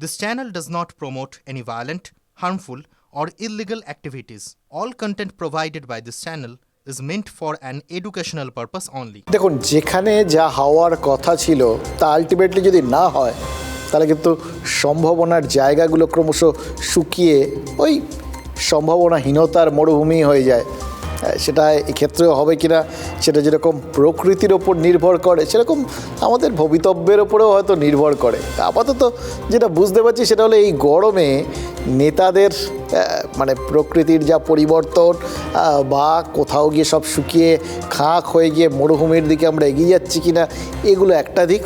This channel does not promote any violent, harmful, or illegal activities. All content provided by this channel is meant for an educational purpose only. দেখুন যেখানে যা হওয়ার কথা ছিল তা ultimately যদি না হয় তাহলে কিন্তু সম্ভাবনার জায়গাগুলো ক্রমশ শুকিয়ে ওই সম্ভাবনাহীনতার মরুভূমি হয়ে যায় সেটা এক্ষেত্রেও হবে কি না সেটা যেরকম প্রকৃতির ওপর নির্ভর করে, সেরকম আমাদের ভবিতব্যের ওপরেও হয়তো নির্ভর করে। আপাতত যেটা বুঝতে পারছি সেটা হলো এই গরমে নেতাদের মানে প্রকৃতির যা পরিবর্তন বা কোথাও গিয়ে সব শুকিয়ে খাঁক হয়ে গিয়ে মরুভূমির দিকে আমরা এগিয়ে যাচ্ছি কিনা, এগুলো একটা দিক।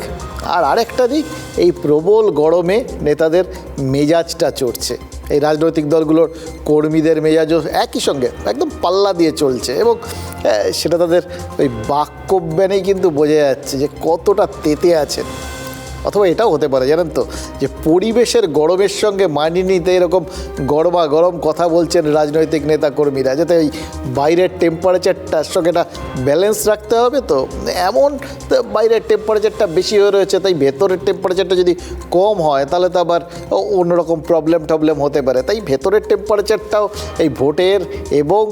আর আরেকটা দিক, এই প্রবল গরমে নেতাদের মেজাজটা চড়ছে। এই রাজনৈতিক দলগুলোর কর্মীদের মেজাজও একই সঙ্গে একদম পাল্লা দিয়ে চলছে এবং আহ, সেটা তাদের ওই বাক্যব্যানেই কিন্তু বোঝা যাচ্ছে যে কতটা তেতে আছেন। অথবা এটাও হতে পারে, জানেন তো? যে পরিবেশের গরমের সঙ্গে মানিয়ে নিতে এরকম গরমা গরম কথা বলছেন রাজনৈতিক নেতা কর্মীরা যাতে ওই বাইরের টেম্পারেচারটার সঙ্গে এটা ব্যালেন্স রাখতে হবে তো? এমন বাইরের টেম্পারেচারটা বেশি হয়ে রয়েছে, তাই ভেতরের টেম্পারেচারটা যদি কম হয়, তাহলে তো আবার অন্যরকম প্রবলেম টবলেম হতে পারে। তাই ভেতরের টেম্পারেচারটাও এই ভোটের এবং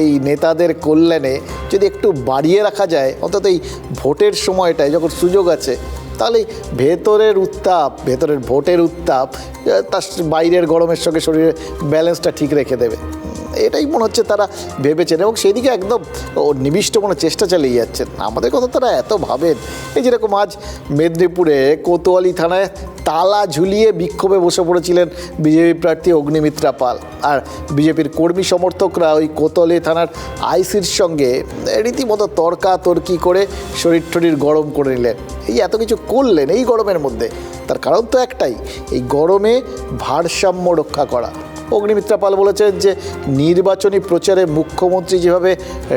এই নেতাদের কল্যাণে যদি একটু বাড়িয়ে রাখা যায়, অন্তত এই ভোটের সময়টায় যখন সুযোগ আছে তাহলে ভেতরের উত্তাপ, ভেতরের ভোটের উত্তাপ তার বাইরের গরমের সঙ্গে শরীরের ব্যালেন্সটা ঠিক রেখে দেবে। এটাই মনে হচ্ছে তারা ভেবেছেন এবং সেদিকে একদম নিবিষ্ট মনে চেষ্টা চালিয়ে যাচ্ছেন। আমাদের কথা তারা এত ভাবেন। এই যেরকম আজ মেদিনীপুরে কোতোয়ালি থানায় তালা ঝুলিয়ে বিক্ষোভে বসে পড়েছিলেন বিজেপি প্রার্থী অগ্নিমিত্রা পাল। আর বিজেপির কর্মী সমর্থকরা ওই কোতোয়ালি থানার আইসির সঙ্গে রীতিমতো তর্কাতর্কি করে শরীর টরীর গরম করে নিলেন। এই এত কিছু করলেন এই গরমের মধ্যে। তার কারণ তো একটাই, এই গরমে ভারসাম্য রক্ষা করা। অগ্নিমিত্রা পাল বলেছেন যে নির্বাচনী প্রচারে মুখ্যমন্ত্রী যেভাবে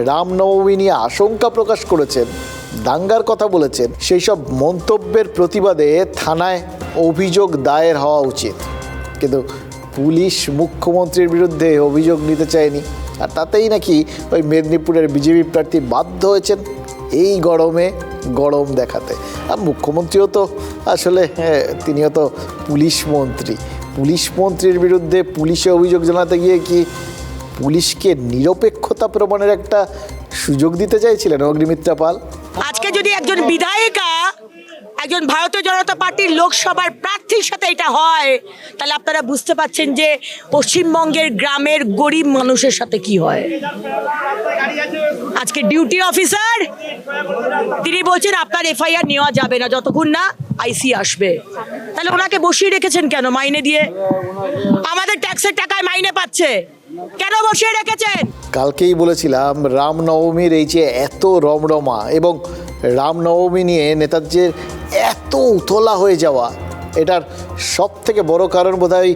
রামনবমী নিয়ে আশঙ্কা প্রকাশ করেছেন দাঙ্গার কথা বলেছেন সেই সব মন্তব্যের প্রতিবাদে থানায় অভিযোগ দায়ের হওয়া উচিত। কিন্তু পুলিশ মুখ্যমন্ত্রীর বিরুদ্ধে অভিযোগ নিতে চায়নি। আর তাতেই নাকি ওই মেদিনীপুরের বিজেপি প্রার্থী বাধ্য হয়েছেন এই গরমে গরম দেখাতে। আর মুখ্যমন্ত্রীও তো আসলে হ্যাঁ, তিনিও তো পুলিশ মন্ত্রী। পুলিশ মন্ত্রীর বিরুদ্ধে পুলিশে অভিযোগ জানাতে গিয়ে কি পুলিশকে নিরপেক্ষতা প্রমাণের একটা সুযোগ দিতে চাইছিলেন অগ্নিমিত্রা পাল? আজকে যদি একজন বিধায়িকা একজন ভারতীয় জনতা পার্টির লোকসভার প্রার্থীর সাথে এটা হয়। তাহলে আপনারা বুঝতে পারছেন যে পশ্চিমবঙ্গের গ্রামের গরিব মানুষের সাথে কি হয়। আজকে ডিউটি অফিসার, তিনি বলছেন, আপনার এফআইআর নেওয়া যাবে না, যতক্ষণ না আইসি আসবে। তাহলে ওনাকে বসিয়ে রেখেছেন কেন মাইনে দিয়ে? আমাদের ট্যাক্সের টাকায় মাইনে পাচ্ছে। কেন বসিয়ে রেখেছেন? কালকেই বলেছিলাম, রামনবমীর এই যে এত রমরমা এবং রামনবমী নিয়ে নেতাজির এত উতলা হয়ে যাওয়া, এটার সব থেকে বড় কারণ বোধহয়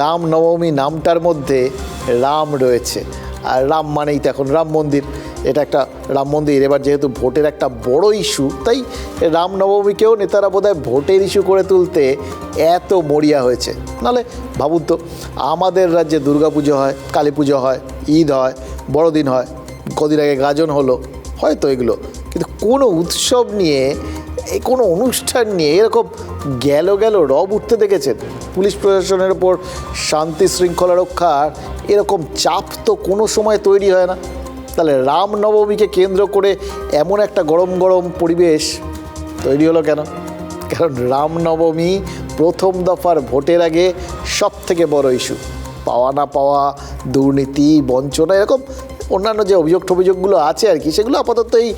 রামনবমী নামটার মধ্যে রাম রয়েছে। আর রাম মানেই তো এখন রাম মন্দির। এটা একটা রাম মন্দির। এবার যেহেতু ভোটের একটা বড় ইস্যু, তাই রামনবমীকেও নেতারা বোধহয় ভোটের ইস্যু করে তুলতে এত মরিয়া হয়েছে। নাহলে ভাবুন তো, আমাদের রাজ্যে দুর্গাপুজো হয় কালী পুজো হয়, ঈদ হয়, বড়দিন হয়, কদিন আগে গাজন হলো হয়তো এগুলো। কিন্তু কোনো উৎসব নিয়ে কোনো অনুষ্ঠান নিয়ে এরকম গেল গেল রব উঠতে দেখেছেন। পুলিশ প্রশাসনের ওপর শান্তি শৃঙ্খলা রক্ষার এরকম চাপ তো কোনো সময় তৈরি হয় না। তাহলে রামনবমীকে কেন্দ্র করে এমন একটা গরম গরম পরিবেশ তৈরি হলো কেন? কারণ রামনবমী প্রথম দফার ভোটের আগে সব থেকে বড় ইস্যু পাওয়া না পাওয়া, দুর্নীতি, বঞ্চনা, এরকম অন্যান্য যে অভিযোগ টভিযোগগুলো আছে আর কি, সেগুলো আপাতত এই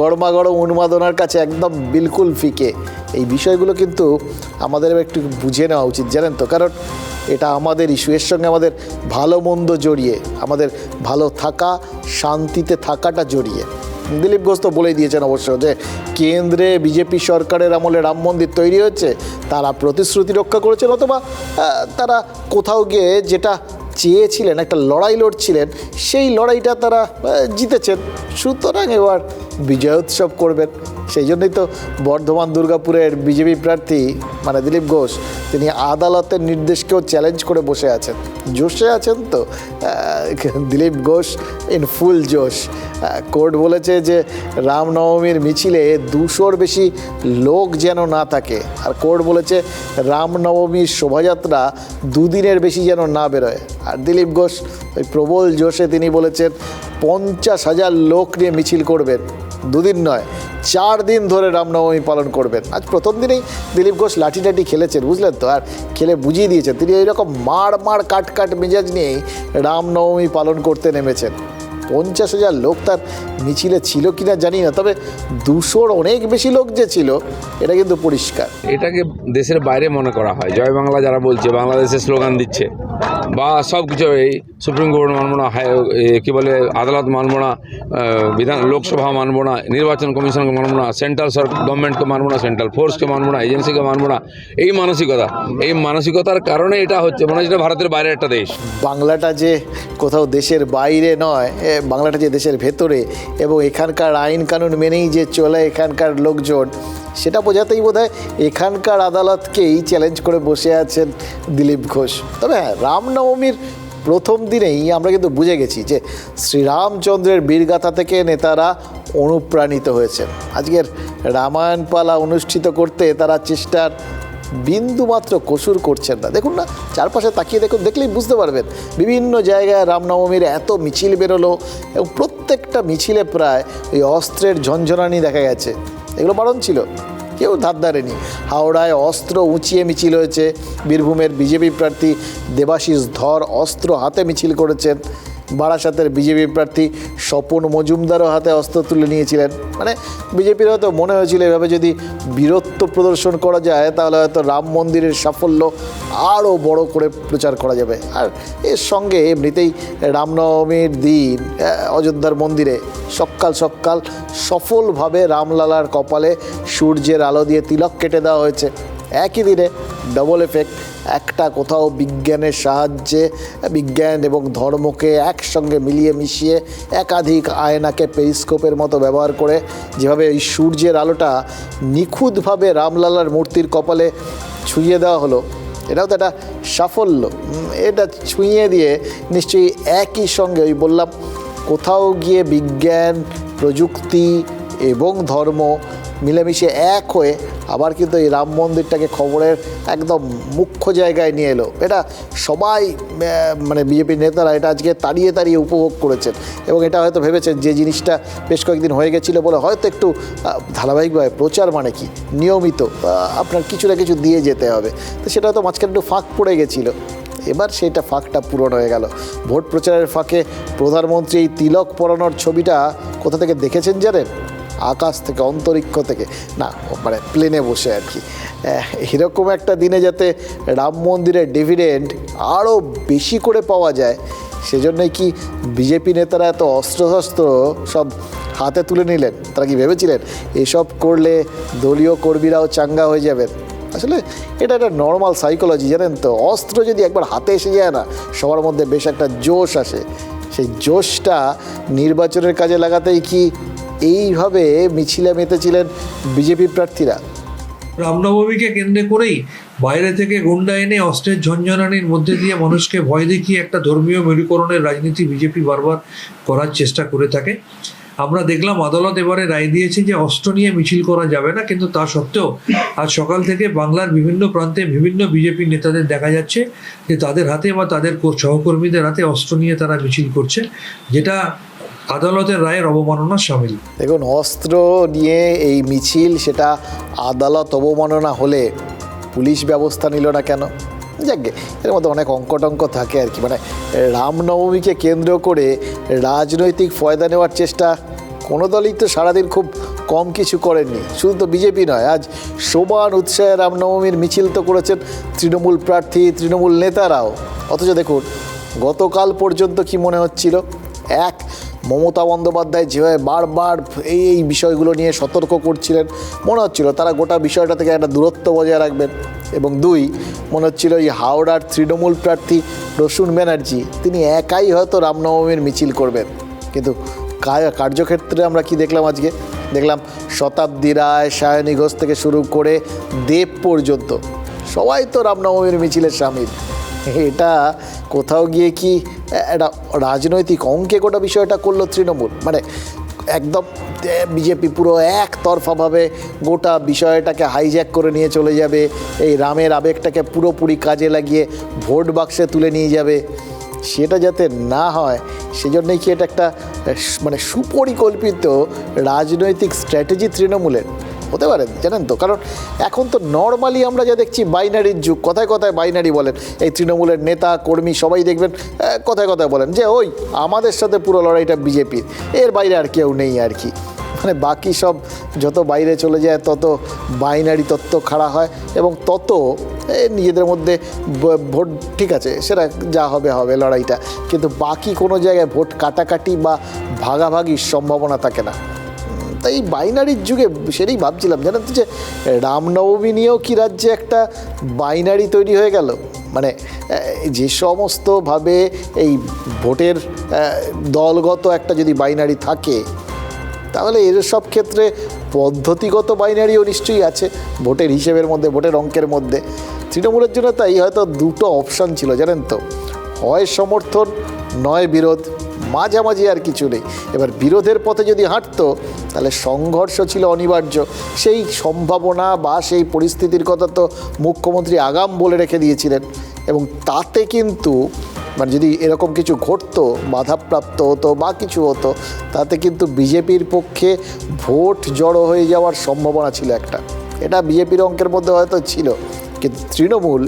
গরমা গরম উন্মাদনার কাছে একদম বিলকুল ফিকে। এই বিষয়গুলো কিন্তু আমাদের একটু বুঝে নেওয়া উচিত, জানেন তো? কারণ এটা আমাদের ইস্যু এর সঙ্গে আমাদের ভালো মন্দ জড়িয়ে, আমাদের ভালো থাকা, শান্তিতে থাকাটা জড়িয়ে। দিলীপ ঘোষ তো বলেই দিয়েছেন অবশ্য যে, কেন্দ্রে বিজেপি সরকারের আমলে রাম মন্দির তৈরি হচ্ছে তারা প্রতিশ্রুতি রক্ষা করেছেন, অথবা তারা কোথাও গিয়ে যেটা চেয়েছিলেন একটা লড়াই লড়ছিলেন সেই লড়াইটা তারা জিতেছেন। সুতরাং এবার বিজয় উৎসব করবেন। সেই জন্যই তো বর্ধমান দুর্গাপুরের বিজেপি প্রার্থী মানে দিলীপ ঘোষ, তিনি আদালতের নির্দেশকেও চ্যালেঞ্জ করে বসে আছেন। জোশে আছেন তো? দিলীপ ঘোষ ইন ফুল জোশ। কোর্ট বলেছে যে রামনবমীর মিছিলে দুশোর বেশি লোক যেন না থাকে। আর কোর্ট বলেছে রামনবমীর শোভাযাত্রা দুদিনের বেশি যেন না বেরোয়। আর দিলীপ ঘোষ ওই প্রবল জোশে তিনি বলেছেন, পঞ্চাশ হাজার লোক নিয়ে মিছিল করবেন। দুদিন নয়, চার দিন ধরে রামনবমী পালন করবেন। আজ প্রথম দিনেই দিলীপ ঘোষ লাঠি টাঠি খেলেছেন, বুঝলেন তো, আর খেলে বুঝিয়ে দিয়েছেন। তিনি এইরকম মার মার কাট কাট মেজাজ নিয়েই রামনবমী পালন করতে নেমেছেন। পঞ্চাশ হাজার লোক তার মিছিলে ছিল কিনা জানি না তবে দুশোর অনেক বেশি লোক যে ছিল এটা কিন্তু পরিষ্কার। এটাকে দেশের বাইরে মনে করা হয়। জয় বাংলা যারা বলছে বাংলাদেশের স্লোগান দিচ্ছে বা সব কিছু এই সুপ্রিম কোর্ট মানব না কি বলে আদালত মানব না বিধান লোকসভা মানব না নির্বাচন কমিশনকে মানব না সেন্ট্রাল সরকার গভর্নমেন্টকে মানব না সেন্ট্রাল ফোর্সকে মানব না এজেন্সিকে মানব না এই মানসিকতা। এই মানসিকতার কারণে এটা হচ্ছে মনে হচ্ছে এটা ভারতের বাইরে একটা দেশ। বাংলাটা যে কোথাও দেশের বাইরে নয় বাংলাটা যে দেশের ভেতরে এবং এখানকার আইন কানুন মেনেই যে চলে এখানকার লোকজন, সেটা বোঝাতেই বোধ এখানকার আদালতকেই চ্যালেঞ্জ করে বসে আছেন দিলীপ ঘোষ। তবে হ্যাঁ রামনবমীর প্রথম দিনেই আমরা কিন্তু বুঝে গেছি যে শ্রীরামচন্দ্রের বীরগাথা থেকে নেতারা অনুপ্রাণিত হয়েছেন। আজকের রামায়ণ পালা অনুষ্ঠিত করতে তারা চেষ্টার বিন্দুমাত্র কসুর করছেন না। দেখুন না, চারপাশে তাকিয়ে দেখুন, দেখলেই বুঝতে পারবেন। বিভিন্ন জায়গায় রামনবমীর এত মিছিল বেরোলো এবং প্রত্যেকটা মিছিলে প্রায় ওই অস্ত্রের ঝঞ্ঝনানি দেখা গেছে। এগুলো বারণ ছিল, কেউ ধার ধারেনি। হাওড়ায় অস্ত্র উঁচিয়ে মিছিল হয়েছে, বীরভূমের বিজেপি প্রার্থী দেবাশিস ধর অস্ত্র হাতে মিছিল করেছেন। বারাসাতের বিজেপি প্রার্থী স্বপন মজুমদারও হাতে অস্ত্র তুলে নিয়েছিলেন। মানে বিজেপির হয়তো মনে হয়েছিল এভাবে যদি বীরত্ব প্রদর্শন করা যায়, তাহলে হয়তো রাম মন্দিরের সাফল্য আরও বড় করে প্রচার করা যাবে। আর এর সঙ্গে এমনিতেই রামনবমীর দিন অযোধ্যার মন্দিরে সকাল সকাল সফলভাবে রামলালার কপালে সূর্যের আলো দিয়ে তিলক কেটে দেওয়া হয়েছে। একই দিনে ডবল এফেক্ট একটা কোথাও বিজ্ঞানের সাহায্যে, বিজ্ঞান এবং ধর্মকে একসঙ্গে মিলিয়ে মিশিয়ে একাধিক আয়নাকে পেরিস্কোপের মতো ব্যবহার করে, যেভাবে এই সূর্যের আলোটা নিখুঁতভাবে রামলালার মূর্তির কপালে ছুঁয়ে দেওয়া হলো। এটাও তো একটা সাফল্য। এটা ছুঁয়ে দিয়ে নিশ্চয়ই একই সঙ্গে ওই বললাম, কোথাও গিয়ে বিজ্ঞান, প্রযুক্তি এবং ধর্ম মিলেমিশে এক হয়ে আবার কিন্তু এই রাম মন্দিরটাকে খবরের একদম মুখ্য জায়গায় নিয়ে এলো। এটা সবাই মানে বিজেপির নেতারা এটা আজকে তাড়িয়ে তাড়িয়ে উপভোগ করেছেন। এবং এটা হয়তো ভেবেছেন যে জিনিসটা বেশ কয়েকদিন হয়ে গেছিল বলে হয়তো একটু ধারাবাহিকভাবে প্রচার মানে কি? নিয়মিত আপনার কিছু না কিছু দিয়ে যেতে হবে। তো সেটা হয়তো মাঝখানে একটু ফাঁক পড়ে গেছিল। এবার সেটা ফাঁকটা পূরণ হয়ে গেল। ভোট প্রচারের ফাঁকে প্রধানমন্ত্রী এই তিলক পরানোর ছবিটা কোথা থেকে দেখেছেন জানেন? আকাশ থেকে, অন্তরিক্ষ থেকে, না মানে প্লেনে বসে আর কি। এরকম একটা দিনে যাতে রাম মন্দিরের ডিভিডেন্ড আরও বেশি করে পাওয়া যায়, সেজন্যই কি বিজেপি নেতারা এত অস্ত্রশস্ত্র সব হাতে তুলে নিলেন? তারা কি ভেবেছিলেন এসব করলে দলীয় কর্মীরাও চাঙ্গা হয়ে যাবেন? আসলে এটা একটা নর্মাল সাইকোলজি জানেন তো? অস্ত্র যদি একবার হাতে এসে যায় না, সবার মধ্যে বেশ একটা জোশ আসে। সেই জোশটা নির্বাচনের কাজে লাগাতেই কি এইভাবে মিছিলে মেতেছিলেন বিজেপি প্রার্থীরা। রামনবমীকে কেন্দ্র করেই বাইরে থেকে গুন্ডা এনে অস্ত্রের ঝঞ্ঝনানির মধ্যে দিয়ে মানুষকে ভয় দেখিয়ে একটা ধর্মীয় মেরুকরণের রাজনীতি বিজেপি বারবার করার চেষ্টা করে থাকে। আমরা দেখলাম আদালত এবারে রায় দিয়েছে যে অস্ত্র নিয়ে মিছিল করা যাবে না, কিন্তু তা সত্ত্বেও আজ সকাল থেকে বাংলার বিভিন্ন প্রান্তে বিভিন্ন বিজেপি নেতাদের দেখা যাচ্ছে যে তাদের হাতে বা তাদের সহকর্মীদের হাতে অস্ত্র নিয়ে তারা মিছিল করছে, যেটা আদালতের রায়ের অবমাননা সামিল। দেখুন, অস্ত্র নিয়ে এই মিছিল সেটা আদালত অবমাননা হলে পুলিশ ব্যবস্থা নিল না কেন? যাকে, এর মধ্যে অনেক অঙ্কটঙ্ক থাকে আর কি। মানে রামনবমীকে কেন্দ্র করে রাজনৈতিক ফয়দা নেওয়ার চেষ্টা কোনো দলই তো সারাদিন খুব কম কিছু করেননি। শুধু তো বিজেপি নয়, আজ সমান উৎসাহে রামনবমীর মিছিল তো করেছেন তৃণমূল প্রার্থী, তৃণমূল নেতারাও। অথচ দেখুন, গতকাল পর্যন্ত কি মনে হচ্ছিল? এক মমতা বন্দ্যোপাধ্যায় যেভাবে বারবার এই এই বিষয়গুলো নিয়ে সতর্ক করছিলেন, মনে হচ্ছিল তারা গোটা বিষয়টা থেকে একটা দূরত্ব বজায় রাখবেন। এবং দুই, মনে হচ্ছিল এই হাওড়ার তৃণমূল প্রার্থী রসুন ব্যানার্জি, তিনি একাই হয়তো রামনবমীর মিছিল করবেন। কিন্তু কার্যক্ষেত্রে আমরা কি দেখলাম আজকে? দেখলাম শতাব্দী রায়, সায়নী ঘোষ থেকে শুরু করে দেব পর্যন্ত সবাই তো রামনবমীর মিছিলের সামিল। এটা কোথাও গিয়ে কি একটা রাজনৈতিক অঙ্কে গোটা বিষয়টা করল তৃণমূল। মানে একদম বিজেপি পুরো একতরফাভাবে গোটা বিষয়টাকে হাইজ্যাক করে নিয়ে চলে যাবে। এই রামের আবেগটাকে পুরোপুরি কাজে লাগিয়ে ভোট বাক্সে তুলে নিয়ে যাবে। সেটা যাতে না হয়, সেজন্যই কি এটা একটা মানে সুপরিকল্পিত রাজনৈতিক স্ট্র্যাটেজি তৃণমূলের? হতে পারে, জানেন তো? কারণ এখন তো নর্মালি আমরা যা দেখছি বাইনারির যুগ। কথায় কথায় বাইনারি বলেন। এই তৃণমূলের নেতা, কর্মী সবাই দেখবেন কথায় কথায় বলেন যে, ওই, আমাদের সাথে পুরো লড়াইটা বিজেপির এর বাইরে আর কেউ নেই আর কি। মানে বাকি সব যত বাইরে চলে যায়, তত বাইনারি তত্ত্ব খাড়া হয় এবং তত নিজেদের মধ্যে ভোট ঠিক আছে, সেটা যা হবে হবে লড়াইটা। কিন্তু বাকি কোনো জায়গায় ভোট কাটাকাটি বা ভাগাভাগির সম্ভাবনা থাকে না। তাই এই বাইনারির যুগে সেটাই ভাবছিলাম, জানেন তো যে, রামনবমী নিয়েও কি রাজ্যে একটা বাইনারি তৈরি হয়ে গেল? মানে যে সমস্তভাবে এই ভোটের দলগত একটা যদি বাইনারি থাকে, তাহলে এর সব ক্ষেত্রে পদ্ধতিগত বাইনারিও নিশ্চয়ই আছে, ভোটের হিসেবের মধ্যে, ভোটের অঙ্কের মধ্যে। তৃণমূলের জন্য তাই হয়তো দুটো অপশান ছিল, জানেন তো। হয় সমর্থন, নয় বিরোধ। মাঝামাঝি আর কিছু নেই। এবার বিরোধের পথে যদি হাঁটতো, তাহলে সংঘর্ষ ছিল অনিবার্য। সেই সম্ভাবনা বা সেই পরিস্থিতির কথা তো মুখ্যমন্ত্রী আগাম বলে রেখে দিয়েছিলেন। এবং তাতে কিন্তু মানে যদি এরকম কিছু ঘটতো, বাধাপ্রাপ্ত হতো বা কিছু হতো, তাতে কিন্তু বিজেপির পক্ষে ভোট জড়ো হয়ে যাওয়ার সম্ভাবনা ছিল একটা। এটা বিজেপির অঙ্কের মধ্যে হয়তো ছিল। কিন্তু তৃণমূল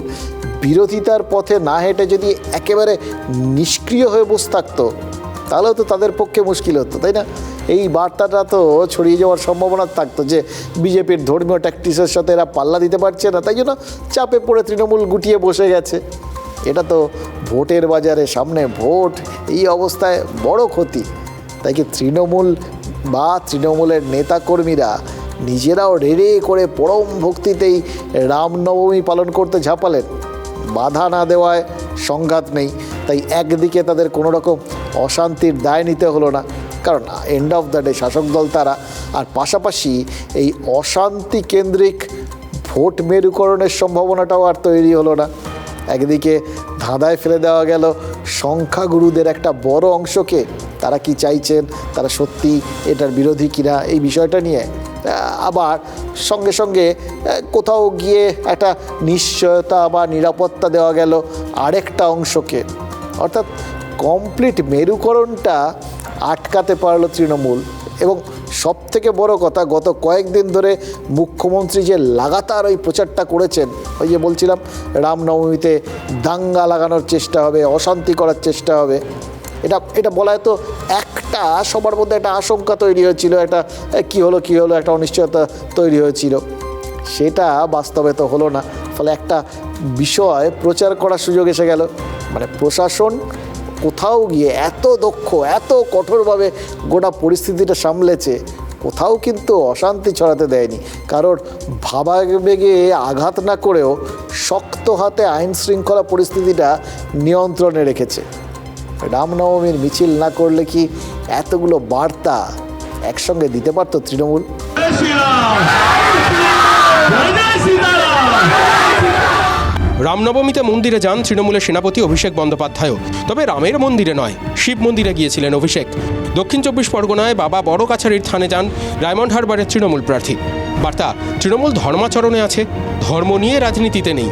বিরোধিতার পথে না হেঁটে যদি একেবারে নিষ্ক্রিয় হয়ে বসে থাকতো তাহলেও তো তাদের পক্ষে মুশকিল হতো, তাই না? এই বার্তাটা তো ছড়িয়ে যাওয়ার সম্ভাবনা থাকতো যে বিজেপির ধর্মীয় ট্যাকটিসের সাথে এরা পাল্লা দিতে পারছে না, তাই জন্য চাপে পড়ে তৃণমূল গুটিয়ে বসে গেছে। এটা তো ভোটের বাজারে সামনে ভোট, এই অবস্থায় বড় ক্ষতি। তাই কি তৃণমূল বা তৃণমূলের নেতাকর্মীরা নিজেরাও রেড়ে করে পরম ভক্তিতেই রামনবমী পালন করতে ঝাঁপালেন? বাধা না দেওয়ায় সংঘাত নেই। তাই একদিকে তাদের কোনো রকম অশান্তির দায় নিতে হলো না। কারণ এন্ড অফ দ্য ডে শাসক দল তারা, আর পাশাপাশি এই অশান্তি কেন্দ্রিক ভোট মেরুকরণের সম্ভাবনাটাও আর তৈরি হলো না। একদিকে ধাঁধায় ফেলে দেওয়া গেল সংখ্যাগুরুদের একটা বড় অংশকে। তারা কি চাইছেন? তারা সত্যি এটার বিরোধী কিনা? এই বিষয়টা নিয়ে আবার সঙ্গে সঙ্গে কোথাও গিয়ে একটা নিশ্চয়তা বা নিরাপত্তা দেওয়া গেল আরেকটা অংশকে। অর্থাৎ কমপ্লিট মেরুকরণটা আটকাতে পারল তৃণমূল। এবং সব থেকে বড় কথা, গত কয়েকদিন ধরে মুখ্যমন্ত্রী যে লাগাতার ওই প্রচারটা করেছেন, ওই যে বলছিলাম, রামনবমীতে দাঙ্গা লাগানোর চেষ্টা হবে, অশান্তি করার চেষ্টা হবে, এটা এটা বলা তো একটা, সবার মধ্যে একটা আশঙ্কা তৈরি হয়েছিল, একটা কি হলো কি হলো, একটা অনিশ্চয়তা তৈরি হয়েছিল। সেটা বাস্তবে তো হলো না, ফলে একটা বিষয় প্রচার করার সুযোগ এসে গেল। মানে প্রশাসন কোথাও গিয়ে এত দক্ষ, এত কঠোরভাবে গোটা পরিস্থিতিটা সামলেছে, কোথাও কিন্তু অশান্তি ছড়াতে দেয়নি। কারোর ভাবাবেগে আঘাত না করেও শক্ত হাতে আইন শৃঙ্খলা পরিস্থিতিটা নিয়ন্ত্রণে রেখেছে। রামনবমীর মিছিল না করলে কি এতগুলো বার্তা একসঙ্গে দিতে পারতো তৃণমূল? রামনবমীতে মন্দিরে যান তৃণমূলের সেনাপতি অভিষেক বন্দ্যোপাধ্যায়ও। তবে রামের মন্দিরে নয়, শিব মন্দিরে গিয়েছিলেন অভিষেক। দক্ষিণ চব্বিশ পরগনায় বাবা বড় কাছারির থানে যান রায়মন্ড হারবারের তৃণমূল প্রার্থী। বার্তা, তৃণমূল ধর্মাচরণে আছে, ধর্ম নিয়ে রাজনীতিতে নেই।